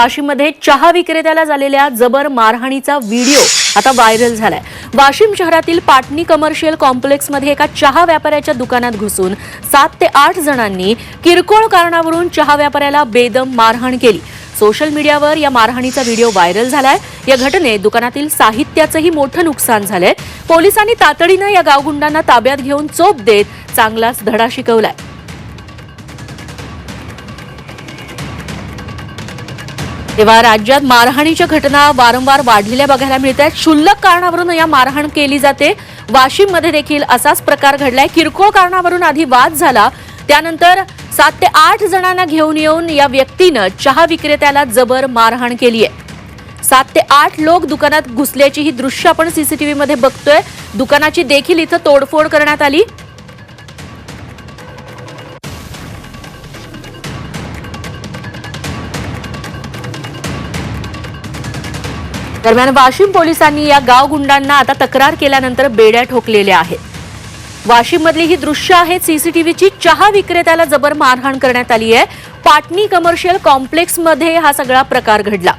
वाशिममध्ये चहा विक्रेत्याला झालेल्या जबर मारहाणीचा व्हिडिओ आता व्हायरल झालाय. वाशिम शहरातील पाटणी कमर्शियल कॉम्प्लेक्समध्ये एका चहा व्यापाऱ्याच्या दुकानात घुसून सात ते आठ जणांनी किरकोळ कारणावरून चहा व्यापाऱ्याला बेदम मारहाण केली. सोशल मीडियावर या मारहाणीचा व्हिडिओ व्हायरल झालाय. या घटनेत दुकानातील साहित्याचंही मोठं नुकसान झालंय. पोलिसांनी तातडीनं या गावगुंडांना ताब्यात घेऊन चोप देत चांगलाच धडा शिकवलाय. तेव्हा राज्यात मारहाणीच्या घटना वारंवार वाढलेल्या बघायला मिळत आहेत. क्षुल्लक कारणावरून या मारहाण केली जाते. वाशिममध्ये देखील असाच प्रकार घडलाय. किरकोळ कारणावरून आधी वाद झाला. त्यानंतर सात ते आठ जणांना घेऊन येऊन या व्यक्तीनं चहा विक्रेत्याला जबर मारहाण केली आहे. सात ते आठ लोक दुकानात घुसल्याची ही दृश्य आपण सीसीटीव्ही मध्ये बघतोय. दुकानाची देखील इथं तोडफोड करण्यात आली. दरम्यान वाशिम पोलिसांनी या गाव गुंडांना आता तक्रार केल्यानंतर बेड्या ठोकलेल्या आहेत. वाशिममधली ही दृश्य आहेत सीसीटीव्हीची. चहा विक्रेत्याला जबर मारहाण करण्यात आली आहे. पाटणी कमर्शियल कॉम्प्लेक्समध्ये हा सगळा प्रकार घडला.